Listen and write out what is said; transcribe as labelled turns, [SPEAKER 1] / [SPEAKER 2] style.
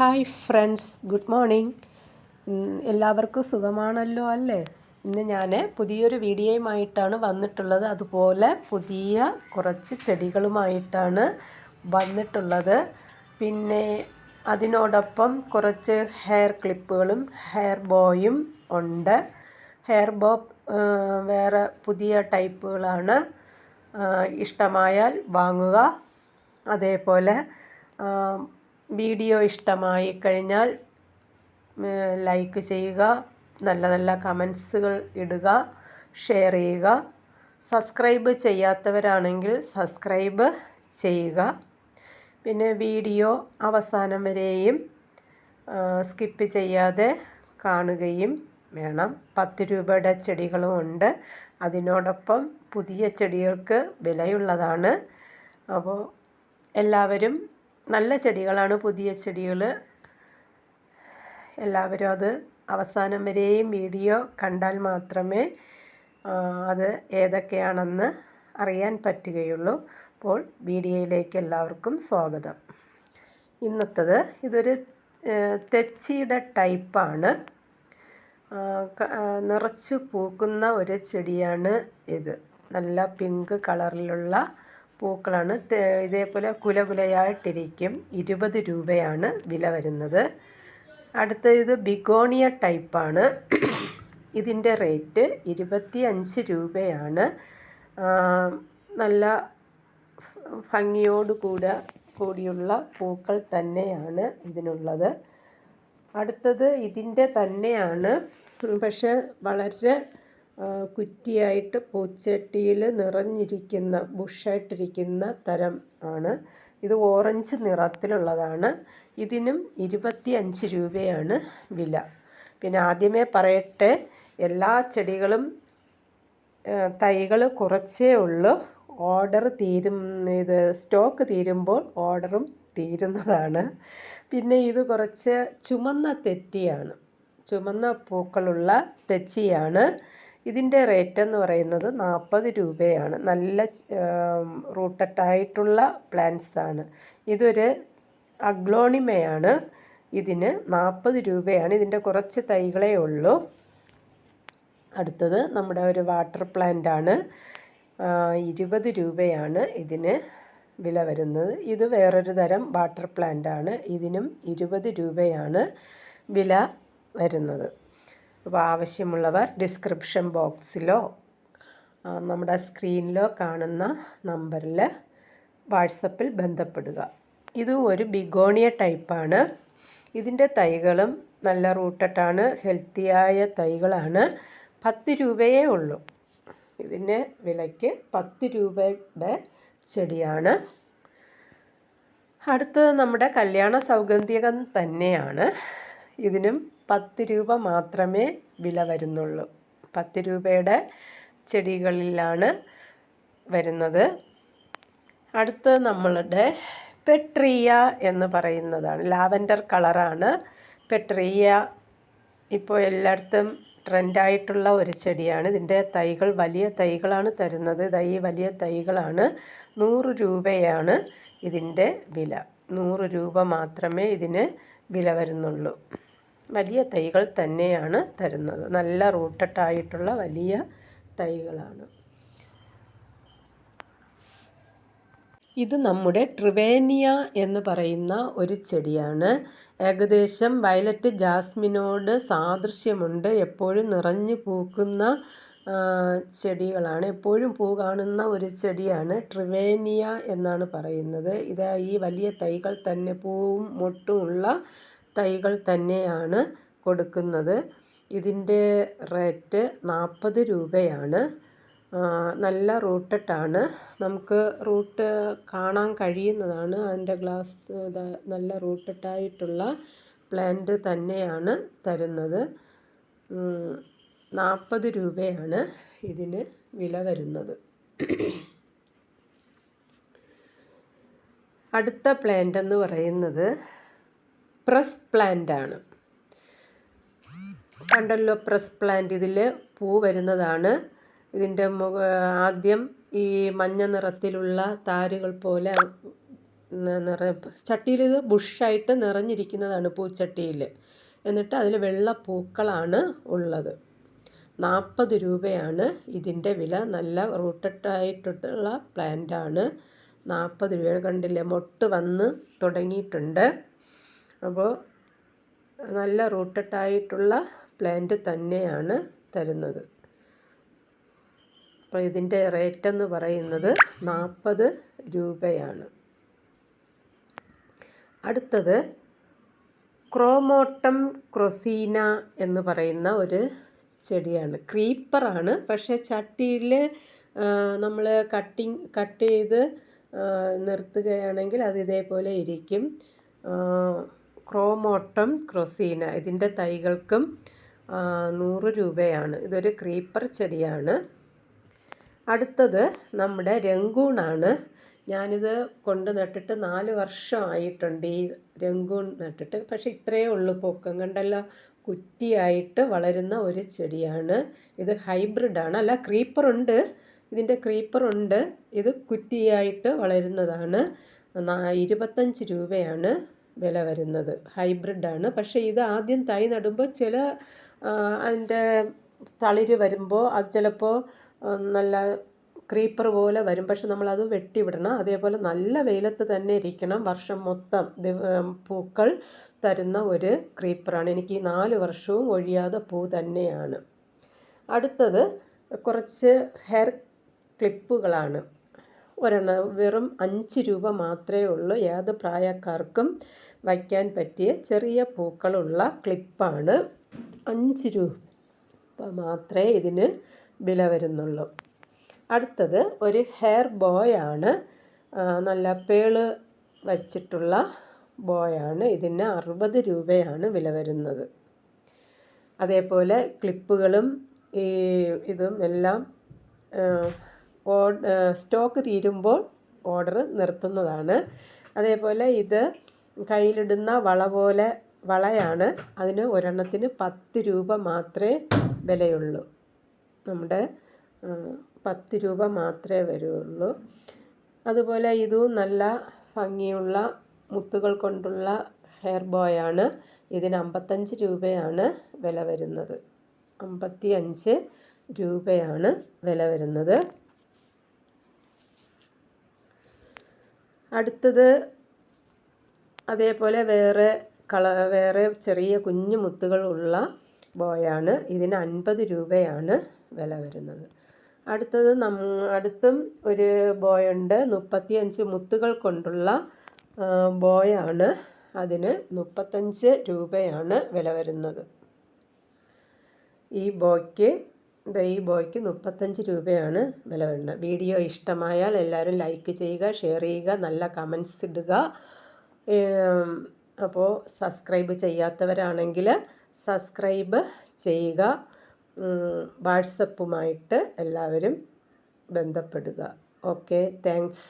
[SPEAKER 1] Hi friends good morning. എല്ലാവർക്കും സുഖമാണല്ലോ അല്ലേ? ഇന്ന് ഞാൻ പുതിയൊരു വീഡിയോയുമായിട്ടാണ് വന്നിട്ടുള്ളത്. അതുപോലെ പുതിയ കുറച്ച് ചെടികളുമായിട്ടാണ് വന്നിട്ടുള്ളത്. പിന്നെ അതിനോടൊപ്പം കുറച്ച് ഹെയർ ക്ലിപ്പുകളും ഹെയർ ബോയും ഉണ്ട്. ഹെയർ ബോ വേറെ പുതിയ ടൈപ്പുകളാണ്. ഇഷ്ടമായാൽ വാങ്ങുക. അതേപോലെ വീഡിയോ ഇഷ്ടമായി കഴിഞ്ഞാൽ ലൈക്ക് ചെയ്യുക നല്ല നല്ല കമൻസുകൾ ഇടുക ഷെയർ ചെയ്യുക. സബ്സ്ക്രൈബ് ചെയ്യാത്തവരാണെങ്കിൽ സബ്സ്ക്രൈബ് ചെയ്യുക. പിന്നെ വീഡിയോ അവസാനം വരെയും സ്കിപ്പ് ചെയ്യാതെ കാണുകയും വേണം. പത്ത് രൂപയുടെ ചെടികളും ഉണ്ട്. അതിനോടൊപ്പം പുതിയ ചെടികൾക്ക് വിലയുള്ളതാണ്. അപ്പോൾ എല്ലാവരും നല്ല ചെടികളാണ് പുതിയ ചെടികൾ എല്ലാവരും അത് അവസാനം വരെയും വീഡിയോ കണ്ടാൽ മാത്രമേ അത് ഏതൊക്കെയാണെന്ന് അറിയാൻ പറ്റുകയുള്ളൂ. അപ്പോൾ വീഡിയോയിലേക്ക് എല്ലാവർക്കും സ്വാഗതം. ഇന്നത്തത് ഇതൊരു തെച്ചിയുടെ ടൈപ്പാണ്. നിറച്ച് പൂക്കുന്ന ഒരു ചെടിയാണ് ഇത്. നല്ല പിങ്ക് കളറിലുള്ള പൂക്കളാണ്. ഇതേപോലെ കുലകുലയായിട്ടിരിക്കും. ഇരുപത് രൂപയാണ് വില വരുന്നത്. അടുത്ത ഇത് ബിഗോണിയ ടൈപ്പാണ്. ഇതിന്റെ റേറ്റ് ഇരുപത്തി അഞ്ച് രൂപയാണ് നല്ല ഭംഗിയോട് കൂടെ കൂടിയുള്ള പൂക്കൾ തന്നെയാണ് ഇതിനുള്ളത്. അടുത്തത് ഇതിന്റെ തന്നെയാണ്. പക്ഷെ വളരെ കുറ്റിയായിട്ട് പൂച്ചട്ടിയിൽ നിറഞ്ഞിരിക്കുന്ന ബുഷായിട്ടിരിക്കുന്ന തരം ആണ്. ഇത് ഓറഞ്ച് നിറത്തിലുള്ളതാണ്. ഇതിനും ഇരുപത്തി അഞ്ച് രൂപയാണ് വില. പിന്നെ ആദ്യമേ പറയട്ടെ എല്ലാ ചെടികളും തൈകൾ കുറച്ചേ ഉള്ളൂ. ഓർഡർ തീരും ഇത് സ്റ്റോക്ക് തീരുമ്പോൾ ഓർഡറും തീരുന്നതാണ്. പിന്നെ ഇത് കുറച്ച് ചുമന്ന തെറ്റിയാണ്. ചുമന്ന പൂക്കളുള്ള തെച്ചിയാണ്. ഇതിന്റെ റേറ്റ് എന്ന് പറയുന്നത് നാൽപ്പത് രൂപയാണ്. നല്ല റൂട്ടഡായിട്ടുള്ള പ്ലാന്റ്സ് ആണ് ഇതൊരു അഗ്ലോണിമയാണ്. ഇതിന് നാൽപ്പത് രൂപയാണ്. ഇതിന്റെ കുറച്ച് തൈകളേ ഉള്ളൂ. അടുത്തത് നമ്മുടെ ഒരു വാട്ടർ പ്ലാന്റ് ആണ് ഇരുപത് രൂപയാണ് ഇതിന് വില വരുന്നത്. ഇത് വേറൊരു തരം വാട്ടർ പ്ലാന്റ് ആണ് ഇതിനും ഇരുപത് രൂപയാണ് വില വരുന്നത്. അപ്പോൾ ആവശ്യമുള്ളവർ ഡിസ്ക്രിപ്ഷൻ ബോക്സിലോ നമ്മുടെ സ്ക്രീനിലോ കാണുന്ന നമ്പറിൽ വാട്സപ്പിൽ ബന്ധപ്പെടുക. ഇത് ഒരു ബിഗോണിയ ടൈപ്പാണ്. ഇതിന്റെ തൈകളും നല്ല റൂട്ടഡാണ് ഹെൽത്തിയായ തൈകളാണ്. പത്ത് രൂപയേ ഉള്ളൂ. ഇതിന്റെ വിലയ്ക്ക് പത്ത് രൂപയുടെ ചെടിയാണ്. അടുത്തത് നമ്മുടെ കല്യാണ സൗഗന്ധികം തന്നെയാണ്. ഇതിനും പത്ത് രൂപ മാത്രമേ വില വരുന്നുള്ളൂ. പത്ത് രൂപയുടെ ചെടികളിലാണ് വരുന്നത്. അടുത്ത് നമ്മളുടെ പെട്രിയ എന്ന് പറയുന്നതാണ്. ലാവൻഡർ കളറാണ്. പെട്രിയ ഇപ്പോൾ എല്ലായിടത്തും ട്രെൻഡായിട്ടുള്ള ഒരു ചെടിയാണ്. ഇതിന്റെ തൈകൾ വലിയ തൈകളാണ് തരുന്നത്. തൈ വലിയ തൈകളാണ്. നൂറ് രൂപയാണ് ഇതിന്റെ വില. നൂറ് രൂപ മാത്രമേ ഇതിന് വില വരുന്നുള്ളൂ. വലിയ തൈകൾ തന്നെയാണ് തരുന്നത്. നല്ല റൂട്ടഡായിട്ടുള്ള വലിയ തൈകളാണ്. ഇത് നമ്മുടെ ട്രിവേനിയ എന്ന് പറയുന്ന ഒരു ചെടിയാണ്. ഏകദേശം വയലറ്റ് ജാസ്മിനോട് സാദൃശ്യമുണ്ട്. എപ്പോഴും നിറഞ്ഞു പൂക്കുന്ന ചെടികളാണ്. എപ്പോഴും പൂ കാണുന്ന ഒരു ചെടിയാണ് ട്രിവേനിയ എന്നാണ് പറയുന്നത്. ഇത് ഈ വലിയ തൈകൾ തന്നെ പൂവും മൊട്ടുമുള്ള തൈകൾ തന്നെയാണ് കൊടുക്കുന്നത്. ഇതിന്റെ റേറ്റ് നാൽപ്പത് രൂപയാണ്. നല്ല റൂട്ടഡാണ്. നമുക്ക് റൂട്ട് കാണാൻ കഴിയുന്നതാണ്. അതിന്റെ ഗ്ലാസ് നല്ല റൂട്ടഡായിട്ടുള്ള പ്ലാന്റ് തന്നെയാണ് തരുന്നത്. നാൽപ്പത് രൂപയാണ് ഇതിന് വില വരുന്നത്. അടുത്ത പ്ലാന്റ് എന്ന് പറയുന്നത് പ്രസ് പ്ലാന്റ് ആണ്. കണ്ടല്ലോ പ്രസ് പ്ലാന്റ്. ഇതിൽ പൂ വരുന്നതാണ്. ഇതിന്റെ മുഖ ആദ്യം ഈ മഞ്ഞ നിറത്തിലുള്ള താരുകൾ പോലെ നിറ ചട്ടിയിൽ ഇത് ബുഷായിട്ട് നിറഞ്ഞിരിക്കുന്നതാണ് പൂച്ചട്ടിയിൽ എന്നിട്ട് അതിൽ വെള്ള പൂക്കളാണ് ഉള്ളത്. നാൽപ്പത് രൂപയാണ് ഇതിന്റെ വില. നല്ല റൂട്ടഡായിട്ടുള്ള പ്ലാന്റാണ്. നാൽപ്പത് രൂപ കണ്ടില്ലേ? മൊട്ട് വന്ന് തുടങ്ങിയിട്ടുണ്ട്. അപ്പോൾ നല്ല റൂട്ടഡായിട്ടുള്ള പ്ലാന്റ് തന്നെയാണ് തരുന്നത്. അപ്പോൾ ഇതിന്റെ റേറ്റ് എന്ന് പറയുന്നത് നാൽപ്പത് രൂപയാണ്. അടുത്തത് ക്രോമോട്ടം ക്രൊസീന എന്ന് പറയുന്ന ഒരു ചെടിയാണ്. ക്രീപ്പറാണ് പക്ഷേ ചട്ടിയിൽ നമ്മൾ കട്ടിങ് കട്ട് ചെയ്ത് നിർത്തുകയാണെങ്കിൽ അത് ഇതേപോലെ ഇരിക്കും. ക്രോമോട്ടം ക്രൊസീന ഇതിന്റെ തൈകൾക്കും നൂറ് രൂപയാണ്. ഇതൊരു ക്രീപ്പർ ചെടിയാണ്. അടുത്തത് നമ്മുടെ രംഗൂണാണ്. ഞാനിത് കൊണ്ട് നട്ടിട്ട് നാല് വർഷമായിട്ടുണ്ട് ഈ രംഗൂൺ നട്ടിട്ട്. പക്ഷേ ഇത്രയേ ഉള്ളൂ. പൊക്കം കണ്ടല്ലോ കുറ്റിയായിട്ട് വളരുന്ന ഒരു ചെടിയാണ്. ഇത് ഹൈബ്രിഡാണ്. അല്ല ക്രീപ്പറുണ്ട് ഇതിന്റെ ക്രീപ്പറുണ്ട് ഇത് കുറ്റിയായിട്ട് വളരുന്നതാണ്. ഇരുപത്തഞ്ച് രൂപയാണ്. വില വരുന്നത്. ഹൈബ്രിഡാണ് പക്ഷേ ഇത് ആദ്യം തൈ നടുമ്പോൾ ചില അതിന്റെ തളിര് വരുമ്പോൾ അത് ചിലപ്പോൾ നല്ല ക്രീപ്പർ പോലെ വരും. പക്ഷെ നമ്മളത് വെട്ടിവിടണം. അതേപോലെ നല്ല വെയിലത്ത് തന്നെ ഇരിക്കണം. വർഷം മൊത്തം പൂക്കൾ തരുന്ന ഒരു ക്രീപ്പറാണ് എനിക്ക് ഈ നാല് വർഷവും ഒഴിയാതെ പൂ തന്നെയാണ്. അടുത്തത് കുറച്ച് ഹെയർ ക്ലിപ്പുകളാണ് ഒരെണ്ണം വെറും അഞ്ച് രൂപ മാത്രമേ ഉള്ളൂ. ഏത് പ്രായക്കാർക്കും വയ്ക്കാൻ പറ്റിയ ചെറിയ പൂക്കളുള്ള ക്ലിപ്പാണ്. അഞ്ച് രൂപ മാത്രമേ ഇതിന് വില വരുന്നുള്ളൂ. അടുത്തത് ഒരു ഹെയർ ബോയാണ് നല്ല പേൾ വച്ചിട്ടുള്ള ബോയാണ് ഇതിന് അറുപത് രൂപയാണ് വില വരുന്നത്. അതേപോലെ ക്ലിപ്പുകളും ഈ ഇതും എല്ലാം സ്റ്റോക്ക് തീരുമ്പോൾ ഓർഡർ നിർത്തുന്നതാണ്. അതേപോലെ ഇത് കയ്യിലിടുന്ന വള പോലെ വളയാണ്. അതിന് ഒരെണ്ണത്തിന് പത്ത് രൂപ മാത്രമേ വിലയുള്ളൂ. നമ്മുടെ പത്ത് രൂപ മാത്രമേ വരുള്ളൂ. അതുപോലെ ഇതും നല്ല ഭംഗിയുള്ള മുത്തുകൾ കൊണ്ടുള്ള ഹെയർ ബോയാണ് ഇതിന് അമ്പത്തഞ്ച് രൂപയാണ് വില വരുന്നത്. അമ്പത്തി അഞ്ച് രൂപയാണ് വില വരുന്നത്. അടുത്തത് അതേപോലെ വേറെ കള വേറെ ചെറിയ കുഞ്ഞു മുത്തുകളുള്ള ബോയാണ്. ഇതിന് അൻപത് രൂപയാണ് വില വരുന്നത്. അടുത്തത് നമ്മ അടുത്തും ഒരു ബോയുണ്ട്. മുപ്പത്തിയഞ്ച് മുത്തുകൾ കൊണ്ടുള്ള ബോയാണ്. അതിന് മുപ്പത്തഞ്ച് രൂപയാണ് വില വരുന്നത്. ഈ ബോയ്ക്ക് ഈ ബോയ്ക്ക് മുപ്പത്തഞ്ച് രൂപയാണ് വില വരുന്നത് വീഡിയോ ഇഷ്ടമായാൽ എല്ലാവരും ലൈക്ക് ചെയ്യുക ഷെയർ ചെയ്യുക നല്ല കമൻസ് ഇടുക. അപ്പോൾ സബ്സ്ക്രൈബ് ചെയ്യാത്തവരാണെങ്കിൽ സബ്സ്ക്രൈബ് ചെയ്യുക. വാട്സപ്പുമായിട്ട് എല്ലാവരും ബന്ധപ്പെടുക. Okay thanks.